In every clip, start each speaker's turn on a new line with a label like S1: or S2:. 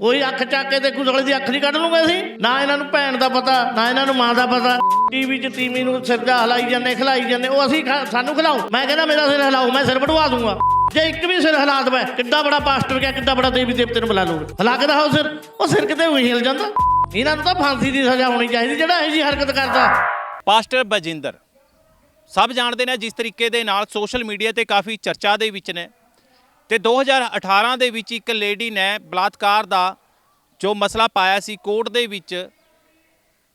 S1: ਕੋਈ ਅੱਖ ਚੱਕ ਕੇ ਤੇ ਸਾਲੇ ਦੀ ਅੱਖ ਨਹੀਂ ਕੱਢ ਲੂਗੇ ਅਸੀਂ। ਨਾ ਇਹਨਾਂ ਨੂੰ ਭੈਣ ਦਾ ਪਤਾ, ਨਾ ਇਹਨਾਂ ਨੂੰ ਮਾਂ ਦਾ ਪਤਾ। ਟੀਵੀ 'ਚ ਤੀਵੀਂ ਨੂੰ ਸਿਰ ਜਾ ਹਲਾਈ ਜਾਂਦੇ, ਖਿਲਾਈ ਜਾਂਦੇ, ਉਹ ਅਸੀਂ ਸਾਨੂੰ ਖਿਲਾਓ। ਮੈਂ ਕਹਿੰਦਾ ਮੇਰਾ ਸਿਰ ਹਿਲਾਓ, ਮੈਂ ਸਿਰ ਵਢਵਾ ਦੂੰਗਾ। ਜੇ ਇੱਕ ਵੀ ਸਿਰ ਹਿਲਾ ਦਵੇ, ਕਿੱਡਾ ਬੜਾ ਪਾਸਟਰ ਗਿਆ ਕਿੱਡਾ ਬੜਾ ਦੇਵੀ ਦੇਵਤੇ ਨੂੰ ਬੁਲਾ ਲੂਗੇ ਹਿਲਾ ਕੇ ਦਿਖਾਓ ਸਿਰ, ਉਹ ਸਿਰ ਕਿਤੇ ਉਹੀ ਹਿਲ ਜਾਂਦਾ। ਇਹਨਾਂ ਨੂੰ ਤਾਂ ਫਾਂਸੀ ਦੀ ਸਜ਼ਾ ਹੋਣੀ ਚਾਹੀਦੀ, ਜਿਹੜਾ ਇਹ ਜੀ ਹਰਕਤ ਕਰਦਾ।
S2: ਪਾਸਟਰ ਬਜਿੰਦਰ, ਸਭ ਜਾਣਦੇ ਨੇ ਜਿਸ ਤਰੀਕੇ ਦੇ ਨਾਲ ਸੋਸ਼ਲ ਮੀਡੀਆ ਤੇ ਕਾਫੀ ਚਰਚਾ ਦੇ ਵਿੱਚ ਨੇ। ਤੇ 2018 ਦੇ ਵਿੱਚ ਇੱਕ ਲੇਡੀ ਨੇ ਬਲਾਤਕਾਰ ਦਾ ਜੋ ਮਸਲਾ ਪਾਇਆ ਸੀ ਕੋਰਟ ਦੇ ਵਿੱਚ,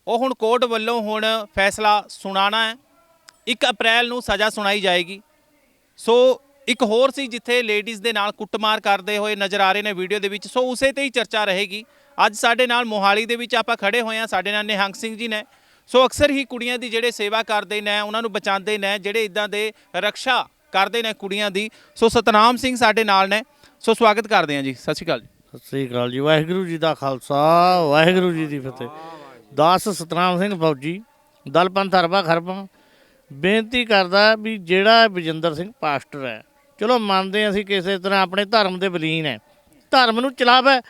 S2: ਉਹ ਹੁਣ ਕੋਰਟ ਵੱਲੋਂ ਹੁਣ ਫੈਸਲਾ ਸੁਣਾਣਾ ਹੈ। 1 ਅਪ੍ਰੈਲ ਨੂੰ ਸਜ਼ਾ ਸੁਣਾਈ ਜਾਏਗੀ। ਸੋ ਇੱਕ ਹੋਰ ਸੀ ਜਿੱਥੇ ਲੇਡੀਜ਼ ਦੇ ਨਾਲ ਕੁੱਟਮਾਰ ਕਰਦੇ ਹੋਏ ਨਜ਼ਰ ਆ ਰਹੇ ਨੇ ਵੀਡੀਓ ਦੇ ਵਿੱਚ, ਸੋ ਉਸੇ ਤੇ ਹੀ ਚਰਚਾ ਰਹੇਗੀ। ਅੱਜ ਸਾਡੇ ਨਾਲ ਮੋਹਾਲੀ ਦੇ ਵਿੱਚ ਆਪਾਂ ਖੜੇ ਹੋਏ ਹਾਂ। ਸਾਡੇ ਨਾਲ ਨਿਹੰਗ ਸਿੰਘ ਜੀ ਨੇ। ਸੋ ਅਕਸਰ ਹੀ ਕੁੜੀਆਂ ਦੀ ਜਿਹੜੇ ਸੇਵਾ ਕਰਦੇ ਨੇ, ਉਹਨਾਂ ਨੂੰ ਬਚਾਉਂਦੇ ਨੇ, ਜਿਹੜੇ ਇਦਾਂ ਦੇ ਰਕਸ਼ਾ ਕਰਦੇ ਨੇ ਕੁੜੀਆਂ ਦੀ। ਸੋ ਸਤਨਾਮ ਸਿੰਘ ਸਾਡੇ ਨਾਲ ਨੇ। ਸੋ ਸਵਾਗਤ ਕਰਦੇ ਹਾਂ ਜੀ। ਸਤਿ ਸ਼੍ਰੀ ਅਕਾਲ ਜੀ।
S1: ਸਤਿ ਸ੍ਰੀ ਅਕਾਲ ਜੀ। ਵਾਹਿਗੁਰੂ ਜੀ ਦਾ ਖਾਲਸਾ, ਵਾਹਿਗੁਰੂ ਜੀ ਦੀ ਫਤਿਹ। ਦਾਸ ਸਤਨਾਮ ਸਿੰਘ ਫੌਜੀ ਦਲ ਪੰਥ ਹਰਬਾ ਖਰਬਾ ਬੇਨਤੀ ਕਰਦਾ ਵੀ ਜਿਹੜਾ ਬਜਿੰਦਰ ਸਿੰਘ ਪਾਸਟਰ ਹੈ। ਚਲੋ ਮੰਨਦੇ ਹਾਂ ਅਸੀਂ ਕਿਸੇ ਤਰ੍ਹਾਂ ਆਪਣੇ ਧਰਮ ਦੇ ਬਲੀਨ ਹੈ। ਧਰਮ ਨੂੰ ਚਲਾਵੇ।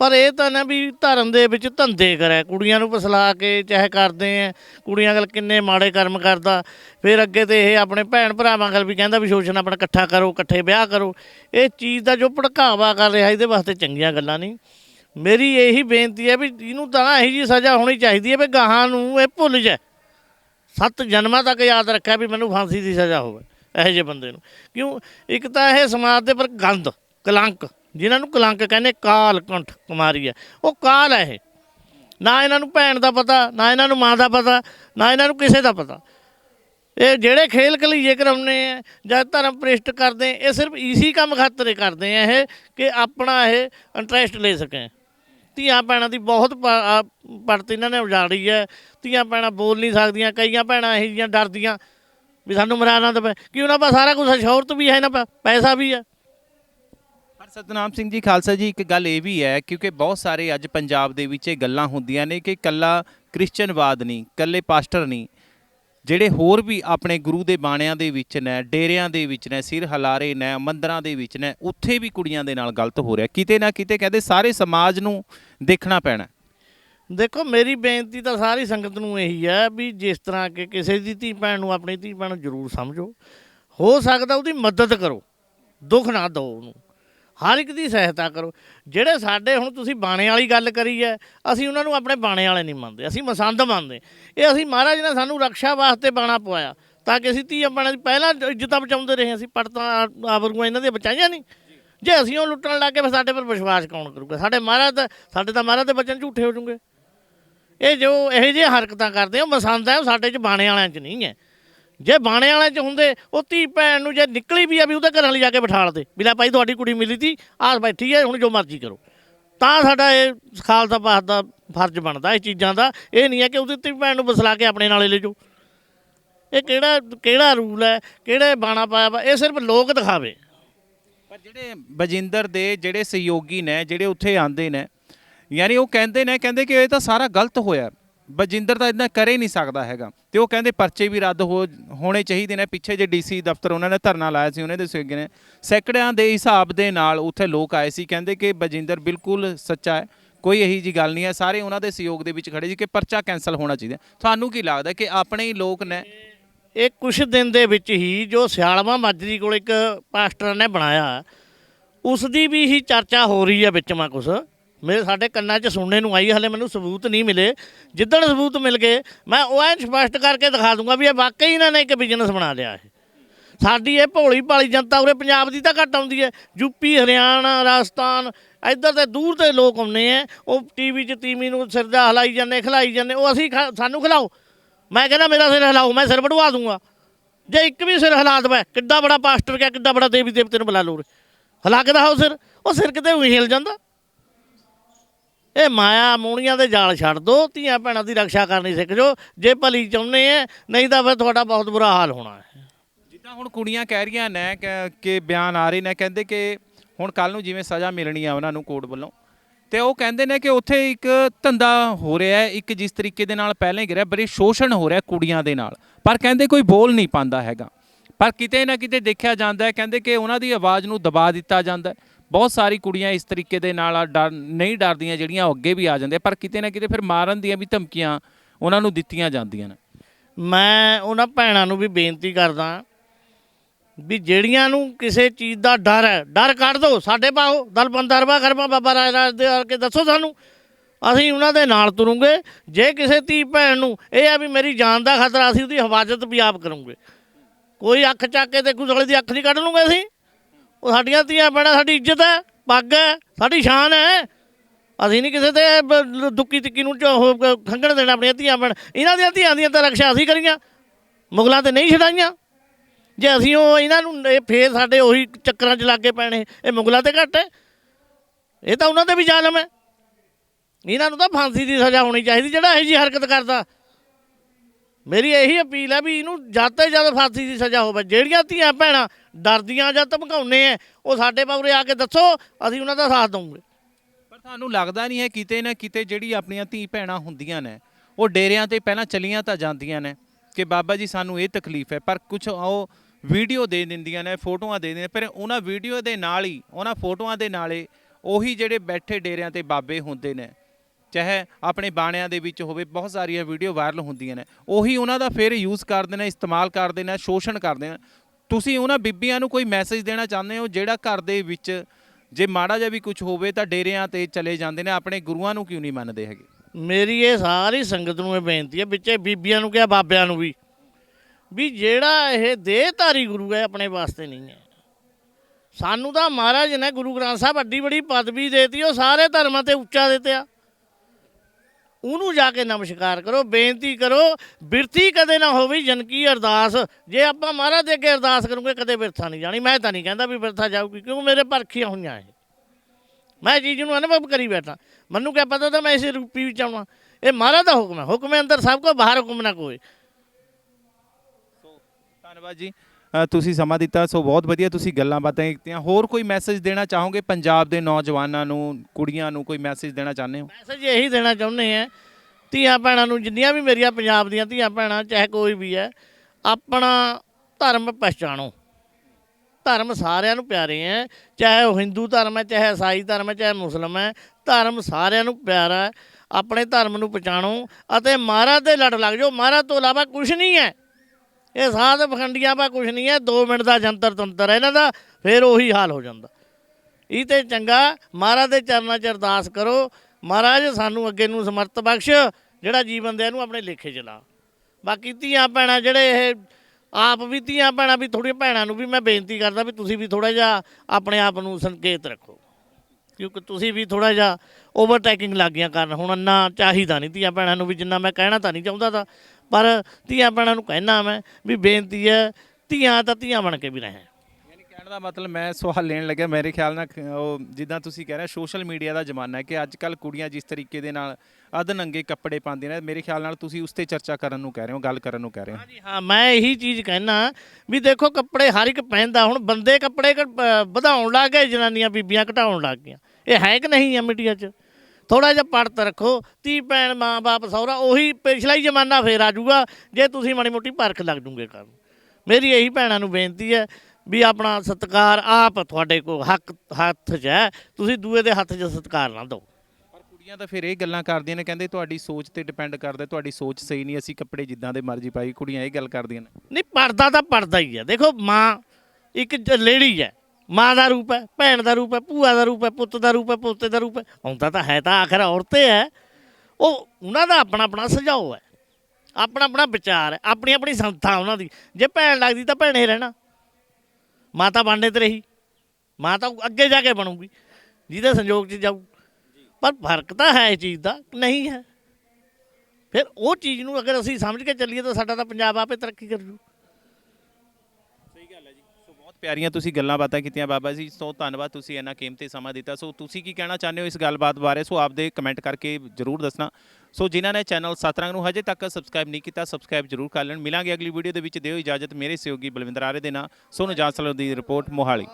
S1: ਪਰ ਇਹ ਤਾਂ ਨਾ ਵੀ ਧਰਮ ਦੇ ਵਿੱਚ ਧੰਦੇ ਕਰੇ ਕੁੜੀਆਂ ਨੂੰ ਫਸਲਾ ਕੇ ਚਾਹੇ ਕਰਦੇ ਆ ਕੁੜੀਆਂ ਗੱਲ ਕਿੰਨੇ ਮਾੜੇ ਕਰਮ ਕਰਦਾ। ਫਿਰ ਅੱਗੇ ਤੇ ਇਹ ਆਪਣੇ ਭੈਣ ਭਰਾਵਾਂ ਗੱਲ ਵੀ ਕਹਿੰਦਾ ਵੀ ਸ਼ੋਸ਼ਣ ਆਪਣਾ ਇਕੱਠਾ ਕਰੋ, ਇਕੱਠੇ ਵਿਆਹ ਕਰੋ। ਇਹ ਚੀਜ਼ ਦਾ ਜੋ ਭੜਕਾਵਾ ਕਰ ਰਿਹਾ ਇਹਦੇ ਵਾਸਤੇ ਚੰਗੀਆਂ ਗੱਲਾਂ ਨਹੀਂ। ਮੇਰੀ ਇਹੀ ਬੇਨਤੀ ਹੈ ਵੀ ਇਹਨੂੰ ਤਾਂ ਇਹੀ ਜੀ ਸਜ਼ਾ ਹੋਣੀ ਚਾਹੀਦੀ ਹੈ ਵੀ ਗਾਹਾਂ ਨੂੰ ਇਹ ਭੁੱਲ ਜਾਏ। ਸੱਤ ਜਨਮਾਂ ਤੱਕ ਯਾਦ ਰੱਖਿਆ ਵੀ ਮੈਨੂੰ ਫਾਂਸੀ ਦੀ ਸਜ਼ਾ ਹੋਵੇ, ਇਹੋ ਜਿਹੇ ਬੰਦੇ ਨੂੰ। ਕਿਉਂ? ਇੱਕ ਤਾਂ ਇਹ ਸਮਾਜ ਦੇ ਪਰ ਗੰਦ ਕਲੰਕ। ਜਿਨ੍ਹਾਂ ਨੂੰ ਕਲੰਕ ਕਹਿੰਦੇ ਕਾਲ ਕੰਠ ਕੁਮਾਰੀ ਹੈ ਉਹ ਕਾਲ ਹੈ ਇਹ। ਨਾ ਇਹਨਾਂ ਨੂੰ ਭੈਣ ਦਾ ਪਤਾ, ਨਾ ਇਹਨਾਂ ਨੂੰ ਮਾਂ ਦਾ ਪਤਾ, ਨਾ ਇਹਨਾਂ ਨੂੰ ਕਿਸੇ ਦਾ ਪਤਾ। ਇਹ ਜਿਹੜੇ ਖੇਲ ਕਲੀਏ ਕਰਾਉਨੇ ਆ, ਜਾਂ ਧਰਮ ਪ੍ਰਿਸ਼ਟ ਕਰਦੇ ਇਹ ਸਿਰਫ ਇਸੀ ਕੰਮ ਖਾਤਰ ਕਰਦੇ ਆ ਇਹ ਕਿ ਆਪਣਾ ਇਹ ਇੰਟਰਸਟ ਲੈ ਸਕੇ ਧੀਆਂ ਭੈਣਾਂ ਦੀ ਬਹੁਤ ਪ- ਇਹਨਾਂ ਨੇ ਉਜਾੜੀ ਹੈ ਧੀਆਂ ਭੈਣਾਂ ਬੋਲ ਨਹੀਂ ਸਕਦੀਆਂ, ਕਈਆਂ ਭੈਣਾਂ ਇਹੋ ਜਿਹੀਆਂ ਡਰਦੀਆਂ ਵੀ ਸਾਨੂੰ ਮਰਾ ਨਾ ਦਵੇ ਕਿ ਉਹਨਾਂ ਪਾ ਸਾਰਾ ਕੁਝ ਸ਼ੌਹਰਤ ਵੀ ਹੈ ਇਹਨਾਂ ਪਾ, ਪੈਸਾ ਵੀ ਹੈ
S2: ਪਰ ਸਤਨਾਮ ਸਿੰਘ ਜੀ, ਖਾਲਸਾ ਜੀ, ਇੱਕ ਗੱਲ ਇਹ ਵੀ ਹੈ ਕਿਉਂਕਿ ਬਹੁਤ ਸਾਰੇ ਅੱਜ ਪੰਜਾਬ ਦੇ ਵਿੱਚ ਇਹ ਗੱਲਾਂ ਹੁੰਦੀਆਂ ਨੇ ਕਿ ਕੱਲਾ ਕ੍ਰਿਸਚਨਵਾਦ ਨਹੀਂ ਕੱਲੇ ਪਾਸਟਰ ਨਹੀਂ, ਜਿਹੜੇ ਹੋਰ ਵੀ ਆਪਣੇ ਗੁਰੂ ਦੇ ਬਾਣਿਆਂ ਦੇ ਵਿੱਚ ਨੇ, ਡੇਰਿਆਂ ਦੇ ਵਿੱਚ ਨੇ, ਸਿਰ ਹਲਾਰੇ ਨੇ, ਮੰਦਰਾਂ ਦੇ ਵਿੱਚ ਨੇ, ਉੱਥੇ ਵੀ ਕੁੜੀਆਂ ਦੇ ਨਾਲ ਗਲਤ ਹੋ ਰਿਹਾ। ਕਿਤੇ ਨਾ ਕਿਤੇ ਕਹਿੰਦੇ ਸਾਰੇ ਸਮਾਜ ਨੂੰ ਦੇਖਣਾ ਪੈਣਾ।
S1: ਦੇਖੋ, ਮੇਰੀ ਬੇਨਤੀ ਤਾਂ ਸਾਰੀ ਸੰਗਤ ਨੂੰ ਇਹੀ ਹੈ ਵੀ ਜਿਸ ਤਰ੍ਹਾਂ ਕਿ ਕਿਸੇ ਦੀ ਧੀ ਭੈਣ ਨੂੰ ਆਪਣੀ ਧੀ ਭੈਣ ਜ਼ਰੂਰ ਸਮਝੋ। ਹੋ ਸਕਦਾ ਉਹਦੀ ਮਦਦ ਕਰੋ, ਦੁੱਖ ਨਾ ਦਿਓ ਉਹਨੂੰ। ਹਰ ਇੱਕ ਦੀ ਸਹਾਇਤਾ ਕਰੋ। ਜਿਹੜੇ ਸਾਡੇ ਹੁਣ ਤੁਸੀਂ ਬਾਣੇ ਵਾਲੀ ਗੱਲ ਕਰੀ ਹੈ ਅਸੀਂ ਉਹਨਾਂ ਨੂੰ ਆਪਣੇ ਬਾਣੇ ਵਾਲੇ ਨਹੀਂ ਮੰਨਦੇ, ਅਸੀਂ ਮਸੰਦ ਮੰਨਦੇ। ਇਹ ਅਸੀਂ ਮਹਾਰਾਜ ਨੇ ਸਾਨੂੰ ਰੱਖਿਆ ਵਾਸਤੇ ਬਾਣਾ ਪਵਾਇਆ, ਤਾਂ ਕਿ ਅਸੀਂ ਧੀਆਂ ਭੈਣਾਂ ਦੀ ਪਹਿਲਾਂ ਇੱਜ਼ਤਾਂ ਬਚਾਉਂਦੇ ਰਹੇ ਅਸੀਂ ਪੜਤਾਂ ਆਵਰਗੂਆਂ ਇਹਨਾਂ ਦੀਆਂ ਬਚਾਈਆਂ ਨਹੀਂ। ਜੇ ਅਸੀਂ ਉਹ ਲੁੱਟਣ ਲੱਗੇ ਫਿਰ ਸਾਡੇ ਪਰ ਵਿਸ਼ਵਾਸ ਕੌਣ ਕਰੂਗਾ? ਸਾਡੇ ਮਹਾਰਾਜ ਤਾਂ ਸਾਡੇ ਤਾਂ ਮਹਾਰਾਜ ਦੇ ਬਚਨ ਝੂਠੇ ਹੋ ਜੂਗੇ ਇਹ ਜੋ ਇਹੋ ਜਿਹੇ ਹਰਕਤਾਂ ਕਰਦੇ ਆ, ਉਹ ਮਸੰਦ ਹੈ ਉਹ ਸਾਡੇ ਚ ਬਾਣੇ ਵਾਲਿਆਂ ਚ ਨਹੀਂ ਹੈ ਜੇ ਬਾਣੇ ਵਾਲਿਆਂ ਚ ਹੁੰਦੇ, ਉਹ ਧੀ ਭੈਣ ਨੂੰ ਜੇ ਨਿਕਲੀ ਵੀ ਆ ਵੀ ਉਹਦੇ ਘਰਾਂ ਲਈ ਜਾ ਕੇ ਬਿਠਾ ਲਦੇ ਵੀ ਲੈ ਭਾਈ ਤੁਹਾਡੀ ਕੁੜੀ ਮਿਲੀ ਸੀ, ਆਹ ਬੈਠੀ ਹੈ, ਹੁਣ ਜੋ ਮਰਜ਼ੀ ਕਰੋ। ਤਾਂ ਸਾਡਾ ਇਹ ਖਾਲਸਾ ਪਾਸ ਦਾ ਫਰਜ਼ ਬਣਦਾ ਇਹ ਚੀਜ਼ਾਂ ਦਾ। ਇਹ ਨਹੀਂ ਹੈ ਕਿ ਉਹਦੀ ਧੀ ਭੈਣ ਨੂੰ ਬਸਲਾ ਕੇ ਆਪਣੇ ਨਾਲੇ ਲੈ ਜਾਓ। ਇਹ ਕਿਹੜਾ ਕਿਹੜਾ ਰੂਲ ਹੈ, ਕਿਹੜੇ ਬਾਣਾ ਪਾਇਆ ਵਾ, ਇਹ ਸਿਰਫ ਲੋਕ ਦਿਖਾਵੇ।
S2: ਪਰ ਜਿਹੜੇ ਬਜਿੰਦਰ ਦੇ ਜਿਹੜੇ ਸਹਿਯੋਗੀ ਨੇ, ਜਿਹੜੇ ਉੱਥੇ ਆਂਦੇ ਨੇ, ਯਾਨੀ ਉਹ ਕਹਿੰਦੇ ਨੇ, ਕਹਿੰਦੇ ਕਿ ਇਹ ਤਾਂ ਸਾਰਾ ਗਲਤ ਹੋਇਆ। ਬਜਿੰਦਰ ਤਾਂ ਇਦਾਂ ਕਰ ਹੀ ਨਹੀਂ ਸਕਦਾ ਹੈਗਾ। ਤੇ ਉਹ ਕਹਿੰਦੇ ਪਰਚੇ ਵੀ ਰੱਦ ਹੋ ਹੋਣੇ ਚਾਹੀਦੇ ਨੇ। ਪਿੱਛੇ ਜੇ ਡੀਸੀ ਦਫ਼ਤਰ ਉਹਨਾਂ ਨੇ ਧਰਨਾ ਲਾਇਆ ਸੀ, ਉਹਨਾਂ ਦੇ ਸਹਿਯੋਗੀ ਨੇ, ਸੈਕੜਿਆਂ ਦੇ ਹਿਸਾਬ ਦੇ ਨਾਲ ਉੱਥੇ ਲੋਕ ਆਏ ਸੀ। ਕਹਿੰਦੇ ਕਿ ਬਜਿੰਦਰ ਬਿਲਕੁਲ ਸੱਚਾ ਹੈ, ਕੋਈ ਇਹੀ ਜੀ ਗੱਲ ਨਹੀਂ ਹੈ। ਸਾਰੇ ਉਹਨਾਂ ਦੇ ਸਹਿਯੋਗ ਦੇ ਵਿੱਚ ਖੜੇ ਸੀ ਕਿ ਪਰਚਾ ਕੈਨਸਲ ਹੋਣਾ ਚਾਹੀਦਾ। ਤੁਹਾਨੂੰ ਕੀ ਲੱਗਦਾ ਕਿ ਆਪਣੇ ਹੀ ਲੋਕ ਨੇ?
S1: ਇਹ ਕੁਛ ਦਿਨ ਦੇ ਵਿੱਚ ਹੀ ਜੋ ਸਿਆਲਵਾ ਮਾਜਰੀ ਕੋਲ ਇੱਕ ਪਾਸਟਰ ਨੇ ਬਣਾਇਆ ਉਸ ਦੀ ਵੀ ਹੀ ਚਰਚਾ ਹੋ ਰਹੀ ਹੈ ਵਿੱਚ ਮਾ ਕੁਛ। ਮੇਰੇ ਸਾਡੇ ਕੰਨਾਂ 'ਚ ਸੁਣਨੇ ਨੂੰ ਆਈ, ਹਲੇ ਮੈਨੂੰ ਸਬੂਤ ਨਹੀਂ ਮਿਲੇ। ਜਿੱਦਣ ਸਬੂਤ ਮਿਲ ਗਏ, ਮੈਂ ਉਹ ਐਂ ਸਪਸ਼ਟ ਕਰਕੇ ਦਿਖਾ ਦੂੰਗਾ ਵੀ ਇਹ ਵਾਕਈ ਇਹਨਾਂ ਨੇ ਇੱਕ ਬਿਜ਼ਨਸ ਬਣਾ ਲਿਆ ਇਹ। ਸਾਡੀ ਇਹ ਭੋਲੀ ਭਾਲੀ ਜਨਤਾ ਉਰੇ ਪੰਜਾਬ ਦੀ ਤਾਂ ਘੱਟ ਆਉਂਦੀ ਹੈ। ਯੂਪੀ ਹਰਿਆਣਾ, ਰਾਜਸਥਾਨ, ਇੱਧਰ ਤੇ ਦੂਰ ਦੇ ਲੋਕ ਆਉਂਦੇ ਆ ਉਹ ਟੀਵੀ 'ਚ ਤੀਵੀਂ ਨੂੰ ਸਿਰ ਦਾ ਹਲਾਈ ਜਾਂਦੇ, ਖਿਲਾਈ ਜਾਂਦੇ, ਉਹ ਅਸੀਂ ਖਾ- ਸਾਨੂੰ ਖਿਲਾਓ। ਮੈਂ ਕਹਿੰਦਾ ਮੇਰਾ ਸਿਰ ਹਿਲਾਓ, ਮੈਂ ਸਿਰ ਵਢਵਾ ਦੂੰਗਾ। ਜੇ ਇੱਕ ਵੀ ਸਿਰ ਹਿਲਾ ਦਵੇ, ਕਿੱਡਾ ਬੜਾ ਪਾਸਟਰ ਕਿਆ, ਕਿੱਡਾ ਬੜਾ ਦੇਵੀ ਦੇਵਤੇ ਨੂੰ ਬੁਲਾ ਲਓ ਉਰੇ। ਹਿਲਾ ਕੇ ਦਿਖਾਓ ਸਿਰ, ਉਹ ਸਿਰ ਕਿਤੇ ਉਹੀ ਹਿਲ ਜਾਂਦਾ। ਇਹ ਮਾਇਆ ਮੂਣੀਆਂ ਦੇ ਜਾਲ ਛੱਡ ਦੋ, ਧੀਆਂ ਭੈਣਾਂ ਦੀ ਰੱਖਿਆ ਕਰਨੀ ਸਿੱਖ ਜੋ ਜੇ ਭਲੀ ਚਾਹੁੰਦੇ ਆ ਨਹੀਂ ਤਾਂ ਫਿਰ ਤੁਹਾਡਾ ਬਹੁਤ ਬੁਰਾ ਹਾਲ ਹੋਣਾ ਹੈ
S2: ਜਿੱਦਾਂ ਹੁਣ ਕੁੜੀਆਂ ਕਹਿ ਰਹੀਆਂ ਨੇ ਕਿ- ਕਿ ਬਿਆਨ ਆ ਰਹੇ ਨੇ, ਕਹਿੰਦੇ ਕਿ ਹੁਣ ਕੱਲ ਨੂੰ ਜਿਵੇਂ ਸਜ਼ਾ ਮਿਲਣੀ ਆ ਉਹਨਾਂ ਨੂੰ ਕੋਰਟ ਵੱਲੋਂ, ਤੇ ਉਹ ਕਹਿੰਦੇ ਨੇ ਕਿ ਉੱਥੇ ਇੱਕ ਧੰਦਾ ਹੋ ਰਿਹਾ ਹੈ ਇੱਕ ਜਿਸ ਤਰੀਕੇ ਦੇ ਨਾਲ ਪਹਿਲਾਂ ਹੀ ਗਿਰਿਆ, ਬੜੀ ਸ਼ੋਸ਼ਣ ਹੋ ਰਿਹਾ ਕੁੜੀਆਂ ਦੇ ਨਾਲ। ਪਰ ਕਹਿੰਦੇ ਕੋਈ ਬੋਲ ਨਹੀਂ ਪਾਉਂਦਾ ਹੈਗਾ। ਪਰ ਕਿਤੇ ਨਾ ਕਿਤੇ ਦੇਖਿਆ ਜਾਂਦਾ ਹੈ ਕਹਿੰਦੇ ਕਿ ਉਹਨਾਂ ਦੀ ਆਵਾਜ਼ ਨੂੰ ਦਬਾ ਦਿੱਤਾ ਜਾਂਦਾ ਹੈ ਬਹੁਤ ਸਾਰੀ ਕੁੜੀਆਂ ਇਸ ਤਰੀਕੇ ਦੇ ਨਾਲ ਡਰ, ਨਹੀਂ ਡਰਦੀਆਂ ਜਿਹੜੀਆਂ ਉਹ ਅੱਗੇ ਵੀ ਆ ਜਾਂਦੇ ਪਰ ਕਿਤੇ ਨਾ ਕਿਤੇ ਫਿਰ ਮਾਰਨ ਦੀਆਂ ਵੀ ਧਮਕੀਆਂ ਉਹਨਾਂ ਨੂੰ ਦਿੱਤੀਆਂ ਜਾਂਦੀਆਂ ਨੇ।
S1: ਮੈਂ ਉਹਨਾਂ ਭੈਣਾਂ ਨੂੰ ਵੀ ਬੇਨਤੀ ਕਰਦਾ ਵੀ ਜਿਹੜੀਆਂ ਨੂੰ ਕਿਸੇ ਚੀਜ਼ ਦਾ ਡਰ ਹੈ, ਡਰ ਕੱਢ ਦਿਓ ਸਾਡੇ ਪਾਓ, ਦਲ ਬੰਦਰਵਾ ਕਰਮਾ ਬਾਬਾ ਰਾਜ ਰਾਜ ਦੇ ਆ ਕੇ ਦੱਸੋ ਸਾਨੂੰ। ਅਸੀਂ ਉਹਨਾਂ ਦੇ ਨਾਲ ਤੁਰੂਗੇ, ਜੇ ਕਿਸੇ ਧੀ ਭੈਣ ਨੂੰ ਇਹ ਆ ਵੀ ਮੇਰੀ ਜਾਨ ਦਾ ਖਤਰਾ, ਅਸੀਂ ਉਹਦੀ ਹਿਫਾਜ਼ਤ ਵੀ ਆਪ ਕਰੂਗੇ। ਕੋਈ ਅੱਖ ਚੱਕ ਕੇ ਤੇ ਗੁਸਲੇ ਦੀ ਅੱਖ ਨਹੀਂ ਕੱਢ ਲੂਗੇ ਅਸੀਂ। ਉਹ ਸਾਡੀਆਂ ਧੀਆਂ ਭੈਣਾਂ, ਸਾਡੀ ਇੱਜ਼ਤ ਹੈ, ਪੱਗ ਹੈ, ਸਾਡੀ ਸ਼ਾਨ ਹੈ। ਅਸੀਂ ਨਹੀਂ ਕਿਸੇ ਤੇ ਬ- ਦੁੱਕੀ ਤਿੱਕੀ ਨੂੰ ਚ- ਉਹ ਖੰਗਣ ਦੇਣਾ ਆਪਣੀਆਂ ਧੀਆਂ ਭੈਣ। ਇਹਨਾਂ ਦੀਆਂ ਧੀਆਂ ਦੀਆਂ ਤਾਂ ਰਕਸ਼ਾ ਅਸੀਂ ਕਰੀਆਂ। ਮੁਗਲਾਂ ਤੇ ਨਹੀਂ ਛਡਾਈਆਂ। ਜੇ ਅਸੀਂ ਉਹ ਇਹਨਾਂ ਨੂੰ, ਇਹ ਫੇਰ ਸਾਡੇ ਉਹੀ ਚੱਕਰਾਂ 'ਚ ਲੱਗੇ ਪੈਣੇ। ਇਹ ਮੁਗਲਾਂ ਤੇ ਘੱਟ ਹੈ। ਇਹ ਤਾਂ ਉਹਨਾਂ ਤੇ ਵੀ ਜ਼ਾਲਮ ਹੈ। ਇਹਨਾਂ ਨੂੰ ਤਾਂ ਫਾਂਸੀ ਦੀ ਸਜ਼ਾ ਹੋਣੀ ਚਾਹੀਦੀ, ਜਿਹੜਾ ਇਹੋ ਜਿਹੀ ਹਰਕਤ ਕਰਦਾ। ਮੇਰੀ ਇਹੀ ਅਪੀਲ ਹੈ ਵੀ ਇਹਨੂੰ ਜਦ ਤੋਂ ਜਦ ਫਾਂਸੀ ਦੀ ਸਜ਼ਾ ਹੋਵੇ। ਜਿਹੜੀਆਂ ਧੀਆਂ ਭੈਣਾਂ ਡਰਦੀਆਂ ਜਾਂ ਧਮਕਾਉਂਦੇ ਆ ਉਹ ਸਾਡੇ ਬਾਰੇ ਆ ਕੇ ਦੱਸੋ, ਅਸੀਂ ਉਹਨਾਂ ਦਾ ਸਾਥ ਦਵਾਂਗੇ
S2: ਪਰ ਤੁਹਾਨੂੰ ਲੱਗਦਾ ਨਹੀਂ ਹੈ ਕਿਤੇ ਨਾ ਕਿਤੇ ਜਿਹੜੀ ਆਪਣੀਆਂ ਧੀ ਭੈਣਾਂ ਹੁੰਦੀਆਂ ਨੇ, ਉਹ ਡੇਰਿਆਂ ਤੇ ਪਹਿਲਾਂ ਚਲੀਆਂ ਤਾਂ ਜਾਂਦੀਆਂ ਨੇ ਕਿ ਬਾਬਾ ਜੀ ਸਾਨੂੰ ਇਹ ਤਕਲੀਫ ਹੈ, ਪਰ ਕੁਝ ਉਹ ਵੀਡੀਓ ਦੇ ਦਿੰਦੀਆਂ ਨੇ, ਫੋਟੋਆਂ ਦੇ ਦਿੰਦੀਆਂ ਪਰ ਉਹਨਾਂ ਵੀਡੀਓ ਦੇ ਨਾਲ ਹੀ, ਉਹਨਾਂ ਫੋਟੋਆਂ ਦੇ ਨਾਲੇ ਉਹੀ ਜਿਹੜੇ ਬੈਠੇ ਡੇਰਿਆਂ ਤੇ ਬਾਬੇ ਹੁੰਦੇ ਨੇ। ਚਾਹੇ ਆਪਣੇ ਬਾਣਿਆਂ ਦੇ ਵਿੱਚ ਹੋਵੇ, ਬਹੁਤ ਸਾਰੀਆਂ ਵੀਡੀਓ ਵਾਇਰਲ ਹੁੰਦੀਆਂ ਨੇ। ਉਹੀ ਉਹਨਾਂ ਦਾ ਫਿਰ ਯੂਜ਼ ਕਰਦੇ ਨੇ, ਇਸਤੇਮਾਲ ਕਰਦੇ ਨੇ, ਸ਼ੋਸ਼ਣ ਕਰਦੇ ਨੇ। ਤੁਸੀਂ ਉਹਨਾਂ ਬੀਬੀਆਂ ਨੂੰ ਕੋਈ ਮੈਸੇਜ ਦੇਣਾ ਚਾਹੁੰਦੇ ਹੋ, ਜਿਹੜਾ ਘਰ ਦੇ ਵਿੱਚ ਜੇ ਮਾੜਾ ਜਿਹਾ ਵੀ ਕੁਝ ਹੋਵੇ ਤਾਂ ਡੇਰਿਆਂ ਤੇ ਚਲੇ ਜਾਂਦੇ ਨੇ, ਆਪਣੇ ਗੁਰੂਆਂ ਨੂੰ ਕਿਉਂ ਨਹੀਂ ਮੰਨਦੇ ਹੈਗੇ?
S1: ਮੇਰੀ ਇਹ ਸਾਰੀ ਸੰਗਤ ਨੂੰ ਇਹ ਬੇਨਤੀ ਹੈ, ਵਿੱਚੇ ਬੀਬੀਆਂ ਨੂੰ ਕਿਹਾ, ਬਾਬਿਆਂ ਨੂੰ ਵੀ ਵੀ ਜਿਹੜਾ ਇਹ ਦੇਹਧਾਰੀ ਗੁਰੂ ਹੈ, ਆਪਣੇ ਵਾਸਤੇ ਨਹੀਂ ਹੈ। ਸਾਨੂੰ ਤਾਂ ਮਹਾਰਾਜ ਨੇ ਗੁਰੂ ਗ੍ਰੰਥ ਸਾਹਿਬ, ਅੱਡੀ ਬੜੀ ਪਦਵੀ ਦੇਤੀ, ਉਹ ਸਾਰੇ ਧਰਮਾਂ ਤੇ ਉੱਚਾ ਦਿੱਤਿਆ ਉਹਨੂੰ ਜਾ ਕੇ ਨਮਸਕਾਰ ਕਰੋ, ਬੇਨਤੀ ਕਰੋ ਬਿਰਥੀ ਕਦੇ ਨਾ ਹੋਵੇ ਜਨਕੀ ਅਰਦਾਸ। ਜੇ ਆਪਾਂ ਮਹਾਰਾਜ ਦੇ ਅੱਗੇ ਅਰਦਾਸ ਕਰੂਗੇ, ਕਦੇ ਬਿਰਥਾ ਨਹੀਂ ਜਾਣੀ। ਮੈਂ ਤਾਂ ਨਹੀਂ ਕਹਿੰਦਾ ਵੀ ਬਿਰਥਾ ਜਾਊਗੀ, ਕਿਉਂ? ਮੇਰੇ ਪਰਖੀਆਂ ਹੋਈਆਂ ਇਹ। ਮੈਂ ਚੀਜ਼ ਨੂੰ ਅਨੁਭਵ ਕਰੀ ਬੈਠਾ। ਮੈਨੂੰ ਕਿਆ ਪਤਾ ਤਾਂ ਮੈਂ ਇਸੇ ਰੂਪੀ ਵਿੱਚ ਆਉਣਾ। ਇਹ ਮਹਾਰਾਜ ਦਾ ਹੁਕਮ ਹੈ। ਹੁਕਮ ਅੰਦਰ ਸਭ ਕੋ ਬਾਹਰ, ਹੁਕਮ ਨਾ ਕੋਈ।
S2: ਧੰਨਵਾਦ ਜੀ। ਤੁਸੀਂ ਸਮਾਂ ਦਿੱਤਾ, ਸੋ ਬਹੁਤ ਵਧੀਆ ਤੁਸੀਂ ਗੱਲਾਂ ਬਾਤਾਂ ਕੀਤੀਆਂ। ਹੋਰ ਕੋਈ ਮੈਸੇਜ ਦੇਣਾ ਚਾਹੋਗੇ ਪੰਜਾਬ ਦੇ ਨੌਜਵਾਨਾਂ ਨੂੰ, ਕੁੜੀਆਂ ਨੂੰ ਕੋਈ ਮੈਸੇਜ ਦੇਣਾ ਚਾਹੁੰਦੇ ਹੋ?
S1: ਮੈਸੇਜ ਇਹੀ ਦੇਣਾ ਚਾਹੁੰਦੇ ਆ ਧੀਆਂ ਭੈਣਾਂ ਨੂੰ ਜਿੰਨੀਆਂ ਵੀ ਮੇਰੀਆਂ ਪੰਜਾਬ ਦੀਆਂ ਧੀਆਂ ਭੈਣਾਂ, ਚਾਹੇ ਕੋਈ ਵੀ ਹੈ, ਆਪਣਾ ਧਰਮ ਪਛਾਣੋ ਧਰਮ ਸਾਰਿਆਂ ਨੂੰ ਪਿਆਰੇ ਹੈ, ਚਾਹੇ ਉਹ ਹਿੰਦੂ ਧਰਮ ਹੈ, ਚਾਹੇ ਈਸਾਈ ਧਰਮ ਹੈ, ਚਾਹੇ ਮੁਸਲਮ ਹੈ, ਧਰਮ ਸਾਰਿਆਂ ਨੂੰ ਪਿਆਰਾ ਹੈ। ਆਪਣੇ ਧਰਮ ਨੂੰ ਪਛਾਣੋ ਅਤੇ ਮਹਾਰਾਜ ਦੇ ਲੜ ਲੱਗ ਜਾਓ। ਮਹਾਰਾਜ ਤੋਂ ਇਲਾਵਾ ਕੁਝ ਨਹੀਂ ਹੈ। ਇਹ ਸਾਧ ਪਖੰਡੀਆਂ ਬਾ ਕੁਝ ਨਹੀਂ ਹੈ 2 ਮਿੰਟ ਦਾ ਜੰਤਰ ਤੰਤਰ ਹੈ ਇਹਨਾਂ ਦਾ, ਫਿਰ ਉਹੀ ਹਾਲ ਹੋ ਜਾਂਦਾ। ਇਹ ਤੇ ਚੰਗਾ, ਮਹਾਰਾਜ ਦੇ ਚਰਨਾਂ 'ਚ ਅਰਦਾਸ ਕਰੋ। ਮਹਾਰਾਜ, ਸਾਨੂੰ ਅੱਗੇ ਨੂੰ ਸਮਰਥ ਬਖਸ਼, ਜਿਹੜਾ ਜੀਵਨ ਦੇ ਇਹਨੂੰ ਆਪਣੇ ਲੇਖੇ ਚਲਾ ਬਾਕੀ ਧੀਆਂ ਭੈਣਾਂ ਜਿਹੜੇ ਇਹ ਆਪ ਵੀ ਧੀਆਂ ਭੈਣਾਂ ਵੀ ਥੋੜ੍ਹੀਆਂ ਭੈਣਾਂ ਨੂੰ ਵੀ ਮੈਂ ਬੇਨਤੀ ਕਰਦਾ ਵੀ ਤੁਸੀਂ ਵੀ ਥੋੜਾ ਜਿਹਾ ਆਪਣੇ ਆਪ ਨੂੰ ਸੰਕੇਤ ਰੱਖੋ। ਕਿਉਂਕਿ ਤੁਸੀਂ ਵੀ ਥੋੜਾ ਜਿਹਾ ਓਵਰਟੇਕਿੰਗ ਲੱਗ ਲੱਗੀਆਂ ਕਰਨ। ਹੁਣ ਇੰਨਾ ਚਾਹੀਦਾ ਨਹੀਂ ਧੀਆਂ ਭੈਣਾਂ ਨੂੰ ਵੀ ਜਿੰਨਾ ਮੈਂ ਕਹਿਣਾ ਤਾਂ ਨਹੀਂ ਚਾਹੁੰਦਾ ਤਾਂ। ਪਰ ਧੀਆਂ ਭੈਣਾਂ ਨੂੰ ਕਹਿਣਾ ਮੈਂ ਵੀ ਬੇਨਤੀ ਹੈ ਧੀਆਂ ਤਾਂ ਧੀਆਂ ਬਣ ਕੇ ਵੀ ਰਹਿਣ।
S2: ਯਾਨੀ ਕਹਿਣ ਦਾ ਮਤਲਬ ਮੈਂ ਸਵਾਲ ਲੈਣ ਲੱਗਿਆ ਮੇਰੇ ਖਿਆਲ ਨਾਲ ਉਹ ਜਿੱਦਾਂ ਤੁਸੀਂ ਕਹਿ ਰਹੇ ਸੋਸ਼ਲ ਮੀਡੀਆ ਦਾ ਜ਼ਮਾਨਾ ਹੈ ਕਿ ਅੱਜ ਕੱਲ ਕੁੜੀਆਂ ਜਿਸ ਤਰੀਕੇ ਦੇ ਨਾਲ ਅਧਨੰਗੇ ਕੱਪੜੇ ਪਾਉਂਦੀਆਂ ਨੇ ਮੇਰੇ ਖਿਆਲ ਨਾਲ ਤੁਸੀਂ ਉਸ ਤੇ ਚਰਚਾ ਕਰਨ ਨੂੰ ਕਹਿ ਰਹੇ ਹੋ ਗੱਲ ਕਰਨ ਨੂੰ ਕਹਿ ਰਹੇ ਹੋ।
S1: ਹਾਂਜੀ ਹਾਂ ਮੈਂ ਇਹੀ ਚੀਜ਼ ਕਹਿਣਾ ਵੀ ਦੇਖੋ ਕੱਪੜੇ ਹਰ ਇੱਕ ਪਹਿਨਦਾ ਹੁਣ ਬੰਦੇ ਕੱਪੜੇ ਵਧਾਉਣ ਲੱਗ ਗਏ ਜਨਾਨੀਆਂ ਬੀਬੀਆਂ ਘਟਾਉਣ ਲੱਗ ਗਈਆਂ। ਇਹ ਹੈ ਕਿ ਨਹੀਂ ਆ ਮੀਡੀਆ 'ਚ? ਥੋੜਾ ਜਿਹਾ ਪੜਤ ਰੱਖੋ ਧੀ ਭੈਣ ਮਾਂ ਬਾਪ ਸਹੁਰਾ ਉਹੀ ਪਿਛਲਾ ਹੀ ਜ਼ਮਾਨਾ ਫੇਰ ਆ ਜਾਊਗਾ ਜੇ ਤੁਸੀਂ ਮਾੜੀ ਮੋਟੀ ਪਰਖ ਲੱਗ ਜੂਗੇ ਕਰਨ ਮੇਰੀ ਇਹੀ ਭੈਣਾਂ ਨੂੰ ਬੇਨਤੀ ਹੈ ਵੀ ਆਪਣਾ ਸਤਿਕਾਰ ਆਪ ਤੁਹਾਡੇ ਕੋਲ ਹੱਕ ਹੱਥ 'ਚ ਹੈ ਤੁਸੀਂ ਦੂਏ ਦੇ ਹੱਥ 'ਚ ਸਤਿਕਾਰ ਨਾ ਦਿਓ।
S2: ਪਰ ਕੁੜੀਆਂ ਤਾਂ ਫਿਰ ਇਹ ਗੱਲਾਂ ਕਰਦੀਆਂ ਨੇ ਕਹਿੰਦੇ ਤੁਹਾਡੀ ਸੋਚ ਤੇ ਡਿਪੈਂਡ ਕਰਦਾ ਤੁਹਾਡੀ ਸੋਚ ਸਹੀ ਨਹੀਂ ਅਸੀਂ ਕੱਪੜੇ ਜਿੱਦਾਂ ਦੇ ਮਰਜ਼ੀ ਪਾਈ ਕੁੜੀਆਂ ਇਹ ਗੱਲ ਕਰਦੀਆਂ ਨੇ।
S1: ਨਹੀਂ ਪੜਦਾ ਤਾਂ ਪੜਦਾ ਹੀ ਹੈ। ਦੇਖੋ ਮਾਂ ਇੱਕ ਲੇਡੀ ਹੈ ਮਾਂ ਦਾ ਰੂਪ ਹੈ, ਭੈਣ ਦਾ ਰੂਪ ਹੈ, ਭੂਆ ਦਾ ਰੂਪ ਹੈ, ਪੁੱਤ ਦਾ ਰੂਪ ਹੈ, ਪੋਤੇ ਦਾ ਰੂਪ ਹੈ। ਆਉਂਦਾ ਤਾਂ ਹੈ ਤਾਂ ਆਖਰ ਔਰਤੇ ਹੈ। ਉਹ ਉਹਨਾਂ ਦਾ ਆਪਣਾ ਆਪਣਾ ਸੁਝਾਅ ਹੈ। ਆਪਣਾ ਆਪਣਾ ਵਿਚਾਰ ਹੈ, ਆਪਣੀ ਆਪਣੀ ਸੰਸਥਾ ਉਹਨਾਂ ਦੀ। ਜੇ ਭੈਣ ਲੱਗਦੀ ਤਾਂ ਭੈਣੇ ਰਹਿਣਾ। ਮਾਤਾ ਬਾਂਡੇ ਤੇ ਰਹੀ। ਮਾਂ ਤਾਂ ਅੱਗੇ ਜਾ ਕੇ ਬਣੂਗੀ। ਜਿਹਦੇ ਸੰਯੋਗ 'ਚ ਜਾਊ। ਪਰ ਫ਼ਰਕ ਤਾਂ ਹੈ ਇਸ ਚੀਜ਼ ਦਾ ਨਹੀਂ ਹੈ। ਫਿਰ ਉਹ ਚੀਜ਼ ਨੂੰ ਅਗਰ ਅਸੀਂ ਸਮਝ ਕੇ ਚੱਲੀਏ ਤਾਂ ਸਾਡਾ ਤਾਂ ਪੰਜਾਬ ਆਪੇ ਤਰੱਕੀ ਕਰ ਜੂ
S2: ਸਹੀ ਗੱਲ ਹੈ ਜੀ ਸੋ ਬਹੁਤ ਪਿਆਰੀਆਂ ਤੁਸੀਂ ਗੱਲਾਂ ਬਾਤਾਂ ਕੀਤੀਆਂ ਬਾਬਾ ਜੀ, ਸੋ ਧੰਨਵਾਦ ਤੁਸੀਂ ਇੰਨਾ ਕੀਮਤੀ ਸਮਾਂ ਦਿੱਤਾ। ਸੋ ਤੁਸੀਂ ਕੀ ਕਹਿਣਾ ਚਾਹੁੰਦੇ ਹੋ ਇਸ ਗੱਲਬਾਤ ਬਾਰੇ? ਸੋ ਆਪਦੇ ਕਮੈਂਟ ਕਰਕੇ ਜਰੂਰ ਦੱਸਣਾ। ਸੋ ਜਿਨ੍ਹਾਂ ਨੇ ਚੈਨਲ ਸਤਰੰਗ ਨੂੰ ਹਜੇ ਤੱਕ ਸਬਸਕ੍ਰਾਈਬ ਨਹੀਂ ਕੀਤਾ ਸਬਸਕ੍ਰਾਈਬ ਜਰੂਰ ਕਰ ਲੈਣ। ਮਿਲਾਂਗੇ ਅਗਲੀ ਵੀਡੀਓ ਦੇ ਵਿੱਚ। ਦਿਓ ਇਜਾਜ਼ਤ ਮੇਰੇ ਸਹਿਯੋਗੀ ਬਲਵਿੰਦਰ ਆਰੇ ਦੇ ਨਾਲ। ਸੋਨੂੰ ਜਾਂਸਲ ਦੀ ਰਿਪੋਰਟ ਮੋਹਾਲੀ।